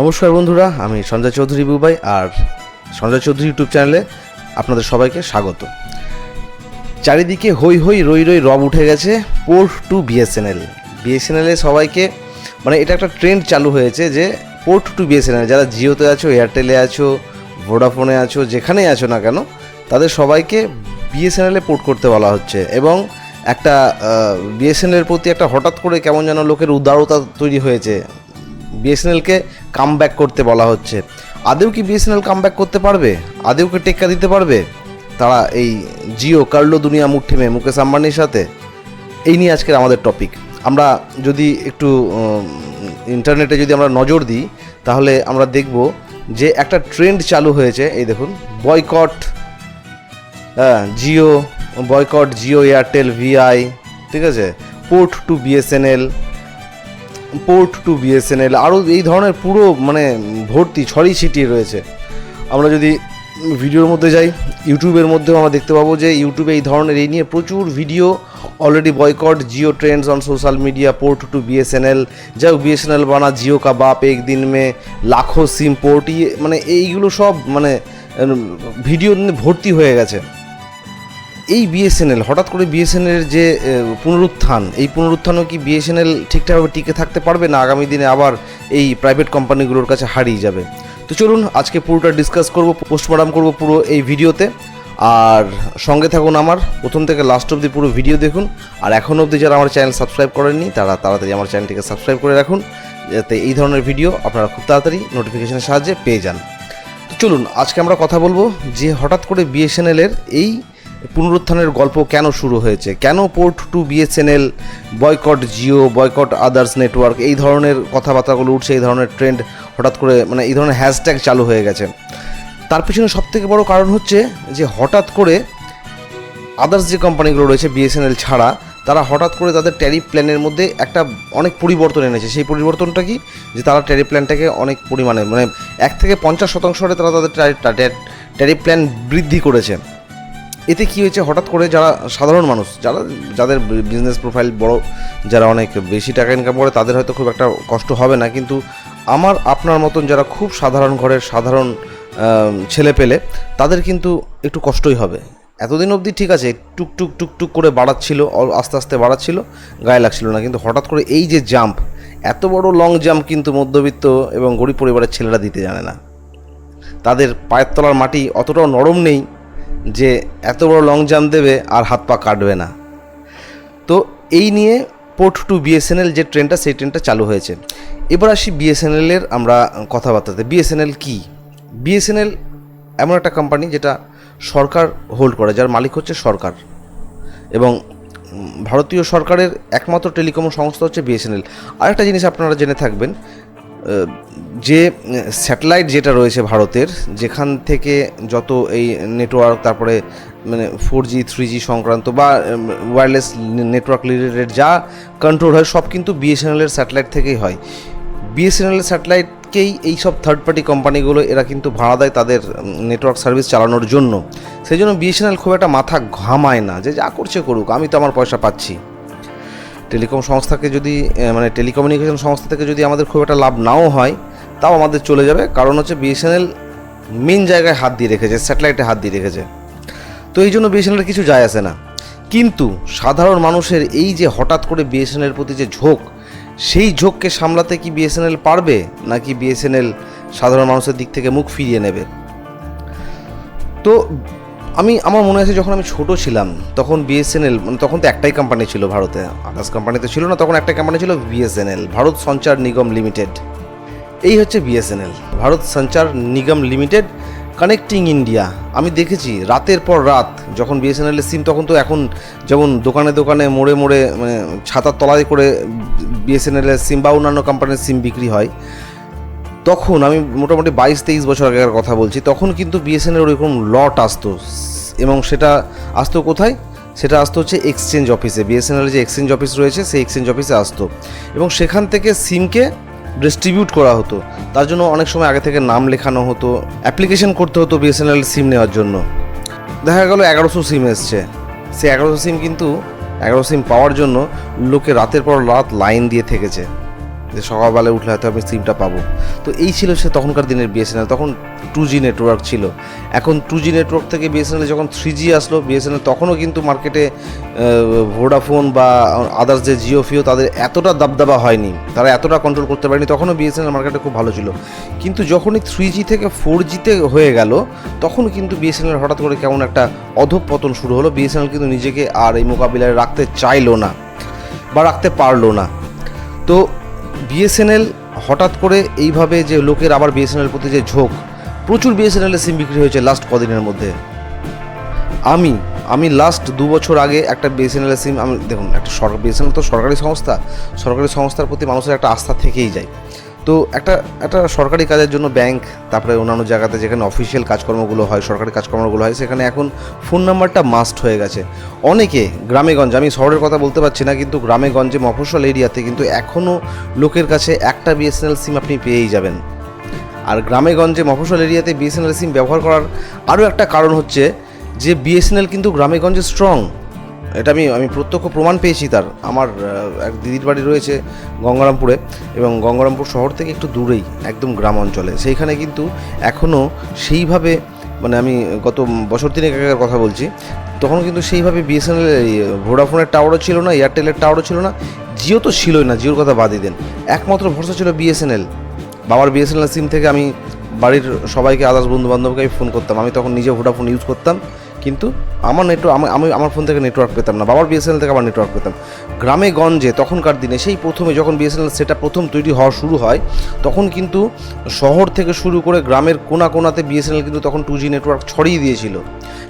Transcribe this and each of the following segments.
নমস্কার বন্ধুরা, আমি সঞ্জয় চৌধুরী বুবাই আর সঞ্জয় চৌধুরী ইউটিউব চ্যানেলে আপনাদের সবাইকে স্বাগত। চারিদিকে হই হই রই রই রব উঠে গেছে পোর্ট টু বিএসএনএল। বিএসএনএলে সবাইকে মানে এটা একটা ট্রেন্ড চালু হয়েছে যে পোর্ট টু বিএসএনএল, যারা জিওতে আছো, এয়ারটেলে আছো, ভোডাফোনে আছো, যেখানেই আছো না কেন, তাদের সবাইকে বিএসএনএলে পোর্ট করতে বলা হচ্ছে এবং একটা বিএসএনএলের প্রতি একটা হঠাৎ করে কেমন যেন লোকের উদারতা তৈরি হয়েছে। বিএসএনএলকে কাম ব্যাক করতে বলা হচ্ছে। আদেও কি বিএসএনএল কাম ব্যাক করতে পারবে? আদেও কি টেক্কা দিতে পারবে? তারা এই জিও, কার্লো দুনিয়া, মুঠিমে, মুকেশ আম্বানির সাথে এই নিয়ে আজকের আমাদের টপিক আমরা যদি একটু ইন্টারনেটে যদি আমরা নজর দিই, তাহলে আমরা দেখব যে একটা ট্রেন্ড চালু হয়েছে। এই দেখুন বয়কট হ্যাঁ Jio boycott Jio, Airtel, VI, ঠিক আছে? Port to BSNL port to BSNL আরও এই ধরনের পুরো মানে ভর্তি ছড়িয়ে ছিটিয়ে রয়েছে। আমরা যদি ভিডিওর মধ্যে যাই, ইউটিউবের মধ্যেও আমরা দেখতে পাবো যে ইউটিউবে এই ধরনের এই নিয়ে প্রচুর video already boycott Jio trends on social media port to BSNL যাই হোক বিএসএনএল বানা, জিও কা বাপ এক দিন মে, লাখো সিম পোর্ট ইয়ে মানে এইগুলো সব মানে ভিডিও ভর্তি হয়ে গেছে। এই বিএসএনএল হঠাৎ করে বিএসএনএল যে পুনরুত্থান, এই পুনরুত্থানও কি বিএসএনএল ঠিকঠাকভাবে টিকে থাকতে পারবে না আগামী দিনে আবার এই প্রাইভেট কোম্পানিগুলোর কাছে হারিয়ে যাবে? তো চলুন, আজকে পুরোটা ডিসকাস করব পোস্টমর্টম করব পুরো এই ভিডিওতে। আর সঙ্গে থাকুন আমার, প্রথম থেকে লাস্ট অবধি পুরো ভিডিও দেখুন। আর এখন অবধি যারা আমার চ্যানেল সাবস্ক্রাইব করেননি, তারা তাড়াতাড়ি আমার চ্যানেলটিকে সাবস্ক্রাইব করে রাখুন। যাতে এই ধরনের ভিডিও আপনারা খুব তাড়াতাড়ি নোটিফিকেশনের সাহায্যে পেয়ে যান। তো চলুন, আজকে আমরা কথা বলব যে, হঠাৎ করে বিএসএনএলের এই পুনরুত্থানের গল্প কেন শুরু হয়েছে? কেন port to BSNL, boycott Jio, boycott others network এই ধরনের কথাবার্তাগুলো উঠছে, এই ধরনের ট্রেন্ড হঠাৎ করে মানে এই ধরনের হ্যাশট্যাগ চালু হয়ে গেছে। তার পিছনে সবথেকে বড় কারণ হচ্ছে যে হঠাৎ করে আদার্স যে কোম্পানিগুলো রয়েছে বিএসএনএল ছাড়া, তারা হঠাৎ করে তাদের ট্যারিফ প্ল্যানের মধ্যে একটা অনেক পরিবর্তন এনেছে। সেই পরিবর্তনটা কি? যে তারা ট্যারিফ প্ল্যানটাকে অনেক পরিমাণে মানে এক থেকে পঞ্চাশ শতাংশ হারে তারা তাদের ট্যারিফ প্ল্যান বৃদ্ধি করেছে। এতে কি হয়েছে? হঠাৎ করে যারা সাধারণ মানুষ, যারা, যাদের বিজনেস প্রোফাইল বড়, যারা অনেক বেশি টাকা ইনকাম করে, তাদের হয়তো খুব একটা কষ্ট হবে না। কিন্তু আমার, আপনার মতন যারা খুব সাধারণ ঘরের সাধারণ ছেলে পেলে, তাদের কিন্তু একটু কষ্টই হবে। এতদিন অবধি ঠিক আছে, টুক টুক টুক টুক করে বাড়াচ্ছিল আস্তে আস্তে বাড়াচ্ছিল, গায়ে লাগছিল না। কিন্তু হঠাৎ করে এই যে জাম্প এত বড় লং জাম্প কিন্তু মধ্যবিত্ত এবং গরিব পরিবারের ছেলেরা দিতে জানে না। তাদের পায়ের তলার মাটি অতটাও নরম নেই যে এত বড় লং জাম্প দেবে আর হাত পা কাটবে না। তো এই নিয়ে পোর্ট টু বিএসএনএল যে ট্রেনটা সেই ট্রেনটা চালু হয়েছে। এবার আসি বিএসএনএলের আমরা কথাবার্তাতে। বিএসএনএল কি? বিএসএনএল এমন একটা কোম্পানি যেটা সরকার হোল্ড করে, যার মালিক হচ্ছে সরকার। এবং ভারতীয় সরকারের একমাত্র টেলিকম সংস্থা হচ্ছে বিএসএনএল আরেকটা জিনিস আপনারা জেনে থাকবেন যে স্যাটেলাইট যেটা রয়েছে ভারতের, যেখান থেকে যত এই নেটওয়ার্ক তারপরে মানে ফোর জি থ্রি জি সংক্রান্ত বা ওয়্যারলেস নেটওয়ার্ক রিলেটেড যা কন্ট্রোল হয়, সব কিন্তু বিএসএনএলের স্যাটেলাইট থেকেই হয়। বিএসএনএল স্যাটেলাইটকেই এই সব থার্ড পার্টি কোম্পানিগুলো এরা কিন্তু ভাড়া দেয় তাদের নেটওয়ার্ক সার্ভিস চালানোর জন্য। সেই জন্য বিএসএনএল খুব একটা মাথা ঘামায় না যে, যা করছে করুক, আমি তো আমার পয়সা পাচ্ছি। টেলিকম সংস্থাকে যদি মানে টেলিকমিউনিকেশন সংস্থা থেকে যদি আমাদের খুব একটা লাভ নাও হয়, তাও আমাদের চলে যাবে। কারণ হচ্ছে বিএসএনএল মেন জায়গায় হাত দিয়ে রেখেছে স্যাটেলাইটে হাত দিয়ে রেখেছে। তো এই জন্য বিএসএনএল কিছু যায় আসে না। কিন্তু সাধারণ মানুষের এই যে হঠাৎ করে বিএসএনএল প্রতি যে ঝোঁক, সেই ঝোঁককে সামলাতে কি বিএসএনএল পারবে? নাকি বিএসএনএল সাধারণ মানুষের দিক থেকে মুখ ফিরিয়ে নেবে? তো আমি, আমার মনে আছে যখন আমি ছোট ছিলাম, তখন বিএসএনএল মানে তখন তো একটাই কোম্পানি ছিল ভারতে। আদার্স কোম্পানি তো ছিল না, তখন একটা কোম্পানি ছিল বিএসএনএল ভারত সঞ্চার নিগম লিমিটেড। এই হচ্ছে BSNL Bharat Sanchar Nigam limited, connecting India. আমি দেখেছি, রাতের পর রাত, যখন বিএসএনএলের সিম তখন তো এখন যেমন দোকানে দোকানে মোড়ে মোড়ে মানে ছাতার তলায় করে বিএসএনএলের সিম বা অন্যান্য কোম্পানির সিম বিক্রি হয়। তখন আমি মোটামুটি বাইশ, তেইশ বছর আগেকার কথা বলছি, তখন কিন্তু বিএসএনএল ওরকম লট আসতো। এবং সেটা আসতো কোথায়? সেটা আসতো হচ্ছে এক্সচেঞ্জ অফিসে বিএসএনএল যে এক্সচেঞ্জ অফিস রয়েছে, সেই এক্সচেঞ্জ অফিসে আসতো। এবং সেখান থেকে সিমকে ডিস্ট্রিবিউট করা হতো। তার জন্য অনেক সময় আগে থেকে নাম লেখানো হতো অ্যাপ্লিকেশন করতে হতো বিএসএনএল সিম নেওয়ার জন্য। দেখা গেল এগারোশো সিম এসছে। সেই এগারোশো সিম কিন্তু এগারো সিম পাওয়ার জন্য লোকে রাতের পর রাত লাইন দিয়ে থেকেছে। যে সকালবেলা উঠলে হয়তো আমি সিমটা পাবো। তো এই ছিল সে তখনকার দিনের বিএসএনএল তখন টু জি নেটওয়ার্ক ছিল। এখন টু জি নেটওয়ার্ক থেকে বিএসএনএল যখন থ্রি জি আসলো বিএসএনএল তখনও কিন্তু মার্কেটে ভোডাফোন বা আদার্স যে জিও ফিও তাদের এতটা দাবদাবা হয়নি, তারা এতটা কন্ট্রোল করতে পারেনি, তখনও বিএসএনএল মার্কেটে খুব ভালো ছিল। কিন্তু যখনই থ্রি জি থেকে ফোর জিতে হয়ে গেল, তখন কিন্তু বিএসএনএল হঠাৎ করে কেমন একটা অধঃপতন শুরু হলো। বিএসএনএল কিন্তু নিজেকে আর এই মোকাবিলায় রাখতে চাইলো না বা রাখতে পারল না। তো বিএসএনএল হঠাৎ করে এইভাবে যে লোকের আবার বিএসএনএল প্রতি যে ঝোঁক, প্রচুর বিএসএনএলের সিম বিক্রি হয়েছে লাস্ট কদিনের মধ্যে। আমি আমি লাস্ট দু বছর আগে একটা বিএসএনএল সিম, আমি দেখুন, একটা সরকার বিএসএনএল তো সরকারি সংস্থা, সরকারি সংস্থার প্রতি মানুষের একটা আস্থা থেকেই যায়। তো একটা একটা সরকারি কাজের জন্য ব্যাংক তারপরে অন্যান্য জায়গাতে যেখানে অফিসিয়াল কাজকর্মগুলো হয়, সরকারি কাজকর্মগুলো হয়, সেখানে এখন ফোন নাম্বারটা মাস্ট হয়ে গেছে। অনেকে, গ্রামেগঞ্জে, আমি শহরের কথা বলতে পারছি না, কিন্তু গ্রামেগঞ্জে মফস্বল এরিয়াতে কিন্তু এখনও লোকের কাছে একটা বিএসএনএল সিম আপনি পেয়েই যাবেন। আর গ্রামেগঞ্জে মফস্বল এরিয়াতে বিএসএনএল সিম ব্যবহার করার আরও একটা কারণ হচ্ছে যে বিএসএনএল কিন্তু গ্রামেগঞ্জে স্ট্রং এটা আমি আমি প্রত্যক্ষ প্রমাণ পেয়েছি তার। আমার এক দিদির বাড়ি রয়েছে গঙ্গারামপুরে এবং গঙ্গারামপুর শহর থেকে একটু দূরেই, একদম গ্রাম অঞ্চলে। সেইখানে কিন্তু এখনও সেইভাবে মানে আমি গত বছর তিনেক আগের কথা বলছি, তখন কিন্তু সেইভাবে বিএসএনএল ভোডাফোনের টাওয়ারও ছিল না এয়ারটেলের টাওয়ারও ছিল না, জিও তো ছিলই না, জিওর কথা বাদই দেন। একমাত্র ভরসা ছিল বিএসএনএল বাবার বিএসএনএল সিম থেকে আমি বাড়ির সবাইকে, আদার্স বন্ধু বান্ধবকে আমি ফোন করতাম। আমি তখন নিজে ভোডাফোন ইউজ করতাম। কিন্তু আমার নেটওয়ার্ক আমি আমি আমার ফোন থেকে নেটওয়ার্ক পেতাম না, বাবার বিএসএনএল থেকে আমার নেটওয়ার্ক পেতাম। গ্রামে, গঞ্জে, তখনকার দিনে সেই প্রথমে যখন বিএসএনএল সেটা প্রথম তৈরি হওয়া শুরু হয়, তখন কিন্তু শহর থেকে শুরু করে গ্রামের কোনা কোনাতে বিএসএনএল কিন্তু তখন টু জি নেটওয়ার্ক ছড়িয়ে দিয়েছিল।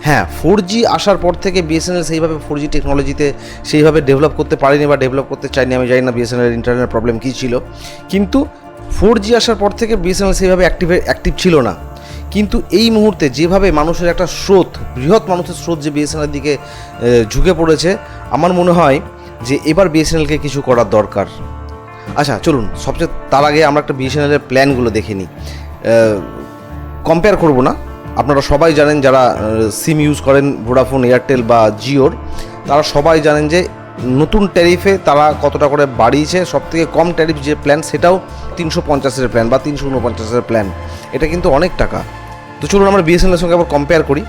হ্যাঁ ফোর জি আসার পর থেকে বিএসএনএল সেইভাবে ফোর জি টেকনোলজিতে সেইভাবে ডেভেলপ করতে পারিনি বা ডেভেলপ করতে চাইনি, আমি জানি না বিএসএনএল ইন্টারনেট প্রবলেম কী ছিল। কিন্তু ফোর জি আসার পর থেকে বিএসএনএল সেইভাবে অ্যাক্টিভ অ্যাক্টিভ ছিল না। কিন্তু এই মুহূর্তে যেভাবে মানুষের একটা স্রোত, বৃহৎ মানুষের স্রোত যে বিএসএনএলের দিকে ঝুঁকে পড়েছে, আমার মনে হয় যে এবার বিএসএনএলকে কিছু করার দরকার। আচ্ছা চলুন, সবচেয়ে তার আগে আমরা একটা বিএসএনএলের প্ল্যানগুলো দেখে নিই। কম্পেয়ার করব না। আপনারা সবাই জানেন যারা সিম ইউজ করেন ভোডাফোন এয়ারটেল বা জিওর তারা সবাই জানেন যে নতুন ট্যারিফে তারা কতটা করে বাড়িয়েছে সব থেকে কম ট্যারিফ যে প্ল্যান সেটাও তিনশো পঞ্চাশের প্ল্যান বা তিনশো উনপঞ্চাশের প্ল্যান এটা কিন্তু অনেক টাকা। তো চলুন আমরা বিএসএনএলের সঙ্গে আবার কম্পেয়ার করি।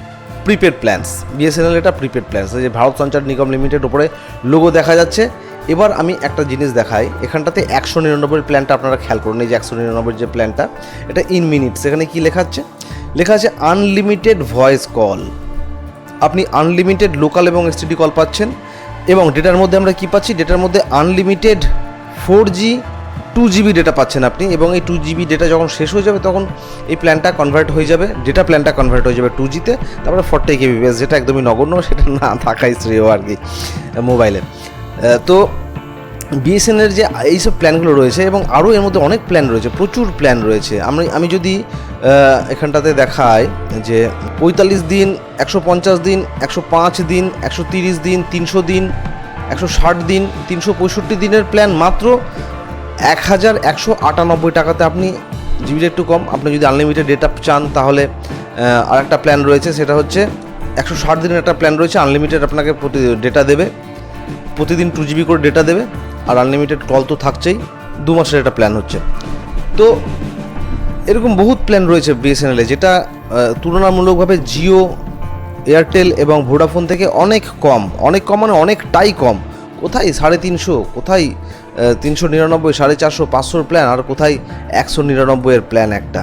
প্রিপেড প্ল্যানস বিএসএনএল এটা প্রিপেড প্ল্যানস যে ভারত সঞ্চার নিগম লিমিটেড ওপরে লোগো দেখা যাচ্ছে। এবার আমি একটা জিনিস দেখাই। এখানটাতে একশো নিরানব্বই প্ল্যানটা আপনারা খেয়াল করুন। এই যে একশো নিরানব্বই যে প্ল্যানটা এটা ইন মিনিটস এখানে কি লেখা আছে? লেখা আছে আনলিমিটেড ভয়েস কল আপনি আনলিমিটেড লোকাল এবং এসটিডি কল পাচ্ছেন। এবং ডেটার মধ্যে আমরা কি পাচ্ছি? ডেটার মধ্যে unlimited four G two GB data পাচ্ছেন আপনি এবং এই টু জিবি ডেটা যখন শেষ হয়ে যাবে তখন এই প্ল্যানটা কনভার্ট হয়ে যাবে ডেটা প্ল্যানটা কনভার্ট হয়ে যাবে টু জিতে তারপরে ফর্টি কেবিপিএস যেটা একদমই নগণ্য, সেটা না থাকাই শ্রেয় আর কি মোবাইলে তো বিএসএনএলের যে এইসব প্ল্যানগুলো রয়েছে এবং আরও এর মধ্যে অনেক প্ল্যান রয়েছে, প্রচুর প্ল্যান রয়েছে। আমি আমি যদি এখানটাতে দেখাই যে পঁয়তাল্লিশ দিন, একশো পঞ্চাশ দিন, একশো পাঁচ দিন, একশো তিরিশ দিন, তিনশো দিন, একশো ষাট দিন, তিনশো পঁয়ষট্টি দিনের প্ল্যান মাত্র এক হাজার একশো আটানব্বই টাকাতে আপনি জিবিটা একটু কম। আপনি যদি আনলিমিটেড ডেটা চান তাহলে আর একটা প্ল্যান রয়েছে, সেটা হচ্ছে একশো ষাট দিনের একটা প্ল্যান রয়েছে। আনলিমিটেড আপনাকে প্রতি ডেটা দেবে। প্রতিদিন টু জিবি করে ডেটা দেবে। আর আনলিমিটেড কল তো থাকছেই, দু মাসের একটা প্ল্যান হচ্ছে। তো এরকম বহুত প্ল্যান রয়েছে বিএসএনএলে যেটা তুলনামূলকভাবে জিও এয়ারটেল এবং ভোডাফোন থেকে অনেক কম অনেক কম মানে অনেকটাই কম। কোথায় সাড়ে তিনশো, কোথায় তিনশো নিরানব্বই, সাড়ে চারশো, পাঁচশোর প্ল্যান আর কোথায় একশো নিরানব্বইয়ের প্ল্যান একটা,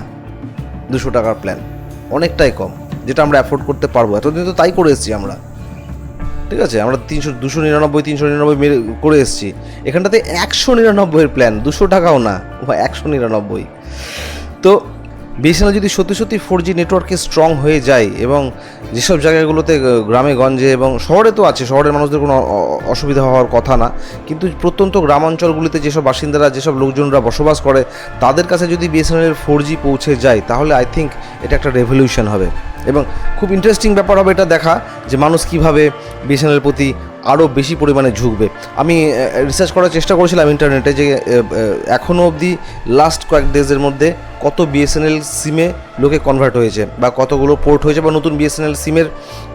দুশো টাকার প্ল্যান অনেকটাই কম, যেটা আমরা অ্যাফোর্ড করতে পারব। এতদিন তো তাই করে এসেছি আমরা। ঠিক আছে, আমরা তিনশো, দুশো নিরানব্বই, তিনশো নিরানব্বই মেরে করে এসেছি। এখানটাতে একশো নিরানব্বইয়ের প্ল্যান দুশো টাকাও না একশো নিরানব্বই। তো বিএসএনএল যদি সত্যি সত্যি ফোর জি নেটওয়ার্কে স্ট্রং হয়ে যায় এবং যেসব জায়গাগুলোতে গ্রামে, গঞ্জে এবং শহরে তো আছে, শহরের মানুষদের কোনো অসুবিধা হওয়ার কথা না। কিন্তু প্রত্যন্ত গ্রামাঞ্চলগুলিতে যেসব বাসিন্দারা, যেসব লোকজনরা বসবাস করে, তাদের কাছে যদি বিএসএনএল ফোর জি পৌঁছে যায়, তাহলে আই থিঙ্ক এটা একটা রেভলিউশন হবে। এবং খুব ইন্টারেস্টিং ব্যাপার হবে এটা দেখা যে মানুষ কীভাবে বিএসএনএল প্রতি আরও বেশি পরিমাণে ঝুঁকবে। আমি রিসার্চ করার চেষ্টা করেছিলাম ইন্টারনেটে যে এখনও অবধি লাস্ট কয়েক ডেজের মধ্যে কত বিএসএনএল সিমে লোকে কনভার্ট হয়েছে বা কতগুলো পোর্ট হয়েছে বা নতুন বিএসএনএল সিমের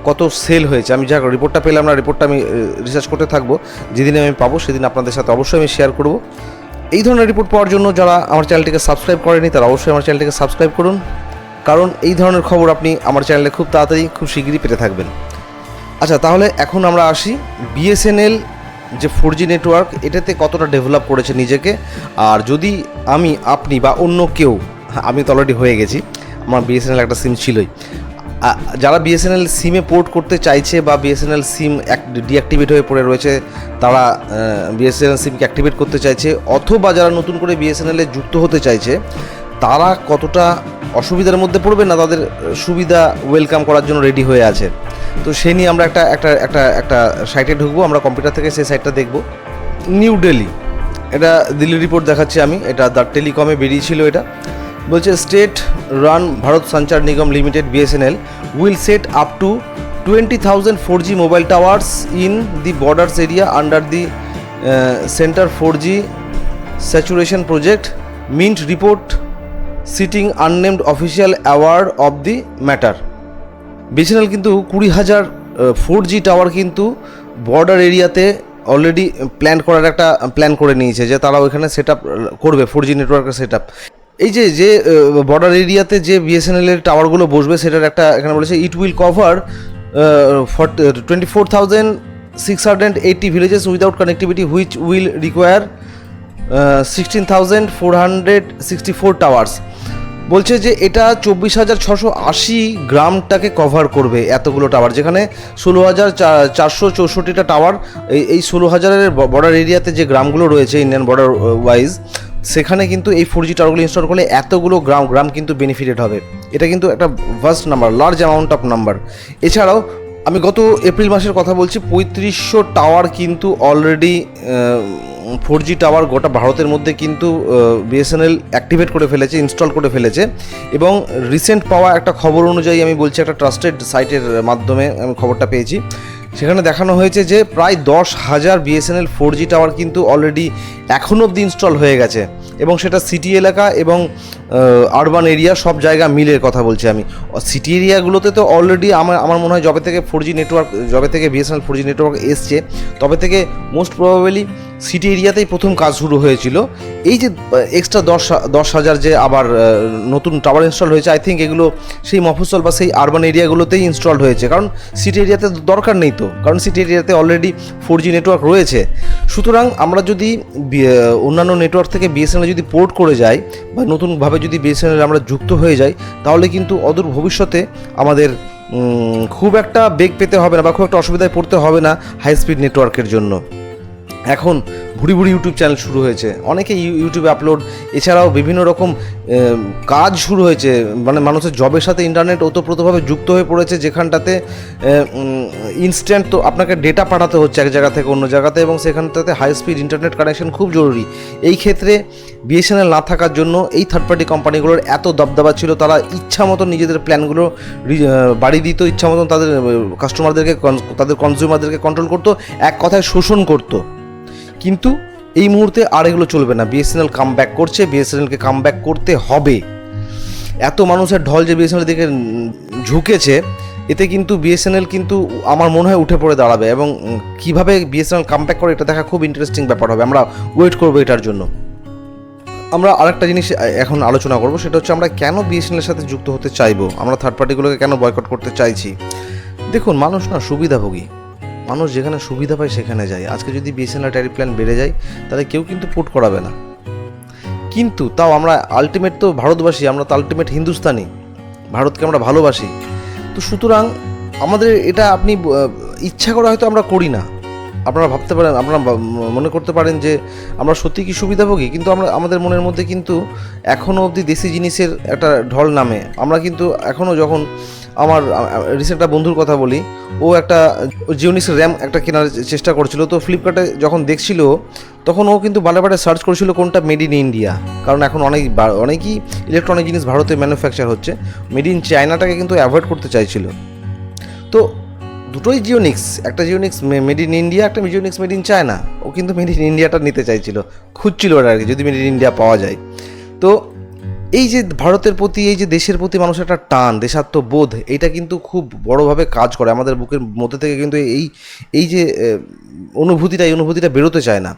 কত সেল হয়েছে। আমি যা রিপোর্টটা পেলাম না রিপোর্টটা আমি রিসার্চ করতে থাকব। যেদিন আমি পাবো সেদিন আপনাদের সাথে অবশ্যই আমি শেয়ার করব। এই ধরনের রিপোর্ট পাওয়ার জন্য যারা আমার চ্যানেলটিকে সাবস্ক্রাইব করেনি, তারা অবশ্যই আমার চ্যানেলটিকে সাবস্ক্রাইব করুন। কারণ এই ধরনের খবর আপনি আমার চ্যানেলে খুব তাড়াতাড়ি, খুব শীঘ্রই পেতে থাকবেন। আচ্ছা তাহলে এখন আমরা আসি বিএসএনএল যে ফোর জি নেটওয়ার্ক এটাতে কতটা ডেভেলপ করেছে নিজেকে? আর যদি আমি আপনি বা অন্য কেউ হ্যাঁ, আমি তো অলরেডি হয়ে গেছি আমার বিএসএনএল একটা সিম ছিলই। যারা বিএসএনএল সিমে পোর্ট করতে চাইছে বা বিএসএনএল সিম ডিঅ্যাক্টিভেট হয়ে পড়ে রয়েছে তারা বিএসএনএল সিমকে অ্যাক্টিভেট করতে চাইছে অথবা যারা নতুন করে বিএসএনএলে যুক্ত হতে চাইছে তারা কতটা অসুবিধার মধ্যে পড়বে না তাদের সুবিধা ওয়েলকাম করার জন্য রেডি হয়ে আছে? তো সে নিয়ে আমরা একটা একটা একটা একটা সাইটে ঢুকবো, আমরা কম্পিউটার থেকে সেই সাইটটা দেখব। নিউ দিল্লি এটা দিল্লি রিপোর্ট দেখাচ্ছি আমি, এটা দ্য টেলিকমে বেরিয়েছিল এটা। বলছে state run Bharat Sanchar Nigam limited BSNL will set up to twenty thousand four G mobile towers in the borders area under the centre four G saturation project Mint report citing unnamed official aware of the matter BSNL কিন্তু কুড়ি হাজার four G tower কিন্তু border এরিয়াতে already plan করার একটা plan করে নিয়েছে যে তারা ওইখানে সেট করবে ফোর জি নেটওয়ার্কের সেট এই যে যে বর্ডার এরিয়াতে যে বিএসএনএল এর টাওয়ারগুলো বসবে সেটার একটা এখানে বলেছে it will cover twenty four thousand six hundred eighty villages without connectivity which will require sixteen thousand four hundred sixty four towers বলছে যে এটা চব্বিশ হাজার ছশো আশি গ্রামটাকে কভার করবে এতগুলো টাওয়ার যেখানে ষোলো হাজার চারশো চৌষট্টিটা টাওয়ার এই এই ষোলো হাজারের বর্ডার এরিয়াতে যে গ্রামগুলো রয়েছে ইন্ডিয়ান বর্ডার ওয়াইজ সেখানে কিন্তু এই ফোর জি টাওয়ারগুলো ইনস্টল করলে এতগুলো গ্রাম গ্রাম কিন্তু বেনিফিটেড হবে। এটা কিন্তু একটা first number large amount of number এছাড়াও আমি গত এপ্রিল মাসের কথা বলছি, পঁয়ত্রিশশো টাওয়ার কিন্তু অলরেডি ফোর জি টাওয়ার গোটা ভারতের মধ্যে কিন্তু বিএসএনএল অ্যাক্টিভেট করে ফেলেছে ইনস্টল করে ফেলেছে এবং রিসেন্ট পাওয়া একটা খবর অনুযায়ী আমি বলছি, একটা ট্রাস্টেড সাইটের মাধ্যমে আমি খবরটা পেয়েছি। সেখানে দেখানো হয়েছে যে প্রায় দশ হাজার বিএসএনএল ফোর জি টাওয়ার কিন্তু অলরেডি এখন অবধি ইনস্টল হয়ে গেছে। এবং সেটা সিটি এলাকা এবং আরবান এরিয়া সব জায়গা মিলের কথা বলছি আমি। সিটি এরিয়াগুলোতে তো অলরেডি আমার আমার মনে হয় যবে থেকে ফোর জি নেটওয়ার্ক যবে থেকে বিএসএনএল ফোর জি নেটওয়ার্ক এসছে, তবে থেকে মোস্ট প্রবাবলি সিটি এরিয়াতেই প্রথম কাজ শুরু হয়েছিল। এই যে এক্সট্রা দশ দশ হাজার যে আবার নতুন টাওয়ার ইনস্টল হয়েছে আই থিঙ্ক এগুলো সেই মফস্বল বা সেই আরবান এরিয়াগুলোতেই ইনস্টল হয়েছে। কারণ সিটি এরিয়াতে দরকার নেই তো। কারণ সিটি এরিয়াতে অলরেডি ফোর জি নেটওয়ার্ক রয়েছে। সুতরাং আমরা যদি অন্যান্য নেটওয়ার্ক থেকে বিএসএনএল যদি পোর্ট করে যাই বা নতুনভাবে যদি বিএসএনএল আমরা যুক্ত হয়ে যাই, তাহলে কিন্তু অদূর ভবিষ্যতে আমাদের খুব একটা বেগ পেতে হবে না বা খুব একটা অসুবিধায় পড়তে হবে না হাই স্পিড নেটওয়ার্কের জন্য। এখন ভুড়ি ভুড়ি ইউটিউব চ্যানেল শুরু হয়েছে। অনেকে ইউ- ইউটিউবে আপলোড এছাড়াও বিভিন্ন রকম কাজ শুরু হয়েছে। মানে মানুষের জবের সাথে ইন্টারনেট ওতপ্রোতভাবে যুক্ত হয়ে পড়েছে যেখানটাতে ইনস্ট্যান্ট তো আপনাকে ডেটা পাঠাতে হচ্ছে এক জায়গা থেকে অন্য জায়গাতে এবং সেখানটাতে হাই স্পিড ইন্টারনেট কানেকশন খুব জরুরি। এই ক্ষেত্রে বিএসএনএল না থাকার জন্য এই থার্ড পার্টি কোম্পানিগুলোর এত দবদবা ছিল, তারা ইচ্ছা মতন নিজেদের প্ল্যানগুলো বাড়িয়ে দিত, ইচ্ছা মতন তাদের কাস্টমারদেরকে তাদের কনজিউমারদেরকে কন্ট্রোল করতো, এক কথায় শোষণ করতো। কিন্তু এই মুহূর্তে আর এগুলো চলবে না। বিএসএনএল কাম ব্যাক করছে বিএসএনএলকে কাম ব্যাক করতে হবে। এত মানুষের ঢল যে বিএসএনএল দিকে ঝুঁকেছে, এতে কিন্তু বিএসএনএল কিন্তু আমার মনে হয় উঠে পড়ে দাঁড়াবে এবং কীভাবে বিএসএনএল কাম ব্যাক করে এটা দেখা খুব ইন্টারেস্টিং ব্যাপার হবে। আমরা ওয়েট করব এটার জন্য। আমরা আরেকটা জিনিস এখন আলোচনা করব, সেটা হচ্ছে আমরা কেন বিএসএনএলের সাথে যুক্ত হতে চাইব? আমরা থার্ড পার্টিগুলোকে কেন বয়কট করতে চাইছি? দেখুন, মানুষ না সুবিধাভোগী। মানুষ যেখানে সুবিধা পায় সেখানে যায়। আজকে যদি বিএসএনএল ট্যারিফ প্ল্যান বেড়ে যায়, তাহলে কেউ কিন্তু পোর্ট করাবে না। কিন্তু তাও আমরা আলটিমেট তো ভারতবাসী, আমরা তো আলটিমেট হিন্দুস্তানি। ভারতকে আমরা ভালোবাসি। তো সুতরাং আমাদের এটা আপনি ইচ্ছা করে হয়তো আমরা করি না। আপনারা ভাবতে পারেন, আপনারা মনে করতে পারেন যে আমরা সত্যি কি সুবিধাভোগী? কিন্তু আমরা, আমাদের মনের মধ্যে কিন্তু এখনও অবধি দেশি জিনিসের একটা ঢল নামে। আমরা কিন্তু এখনও যখন আমার রিসেন্ট একটা বন্ধুর কথা বলি, ও একটা জিওনিক্স র্যাম একটা কেনার চেষ্টা করছিল। তো ফ্লিপকার্টে যখন দেখছিল, তখন ও কিন্তু বারে বারে সার্চ করেছিল কোনটা মেড ইন ইন্ডিয়া কারণ এখন অনেক অনেকই ইলেকট্রনিক জিনিস ভারতে ম্যানুফ্যাকচার হচ্ছে। মেড ইন চায়নাটাকে কিন্তু অ্যাভয়েড করতে চাইছিল। তো দুটোই জিওনিক্স একটা জিওনিক্স মেড ইন ইন্ডিয়া একটা জিওনিক্স মেড ইন চায়না ও কিন্তু মেড ইন ইন্ডিয়াটা নিতে চাইছিল, খুঁজছিল ওটা আর কি যদি মেড ইন ইন্ডিয়া পাওয়া যায়। তো এই যে ভারতের প্রতি, এই যে দেশের প্রতি মানুষের একটা টান, দেশাত্মবোধ এটা কিন্তু খুব বড়োভাবে কাজ করে। আমাদের বুকের মধ্যে থেকে কিন্তু এই এই যে অনুভূতিটা, এই অনুভূতিটা বেরোতে চায় না।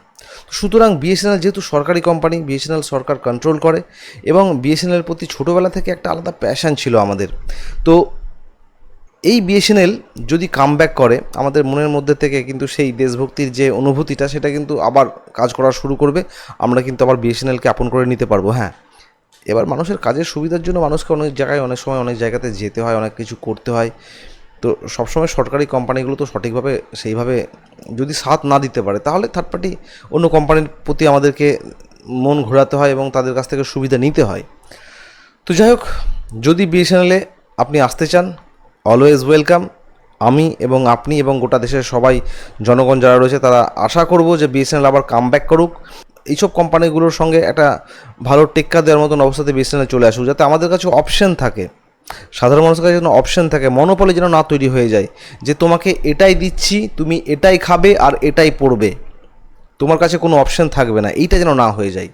সুতরাং বিএসএনএল যেহেতু সরকারি কোম্পানি বিএসএনএল সরকার কন্ট্রোল করে, এবং বিএসএনএলের প্রতি ছোটোবেলা থেকে একটা আলাদা প্যাশান ছিল আমাদের। তো এই বিএসএনএল যদি কামব্যাক করে, আমাদের মনের মধ্যে থেকে কিন্তু সেই দেশভক্তির যে অনুভূতিটা, সেটা কিন্তু আবার কাজ করা শুরু করবে। আমরা কিন্তু আবার বিএসএনএলকে আপন করে নিতে পারব হ্যাঁ। এবার মানুষের কাজের সুবিধার জন্য মানুষকে অনেক জায়গায়, অনেক সময় অনেক জায়গাতে যেতে হয়, অনেক কিছু করতে হয়। তো সবসময় সরকারি কোম্পানিগুলো তো সঠিকভাবে সেইভাবে যদি সাথ না দিতে পারে, তাহলে থার্ড পার্টি অন্য কোম্পানির প্রতি আমাদেরকে মন ঘোরাতে হয় এবং তাদের কাছ থেকে সুবিধা নিতে হয়। তো যাই হোক, যদি বিএসএনএলে আপনি আসতে চান অলওয়েজ ওয়েলকাম আমি এবং আপনি এবং গোটা দেশের সবাই, জনগণ যারা রয়েছে তারা আশা করব যে বিএসএনএল আবার কাম ব্যাক করুক। এইসব কোম্পানিগুলোর সঙ্গে একটা ভালো টেক্কা দেওয়ার মতন অবস্থাতে বিএসএনএল চলে আসুক, যাতে আমাদের কাছে অপশন থাকে। সাধারণ মানুষের কাছে যেন অপশন থাকে মনোপলি যেন না তৈরি হয়ে যায়, যে তোমাকে এটাই দিচ্ছি, তুমি এটাই খাবে আর এটাই পড়বে। তোমার কাছে কোনো অপশন থাকবে না, এইটা যেন না হয়ে যায়।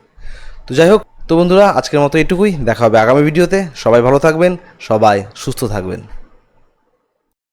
তো যাই হোক, তো বন্ধুরা, আজকের মতো এটুকুই, দেখা হবে আগামী ভিডিওতে সবাই ভালো থাকবেন, সবাই সুস্থ থাকবেন।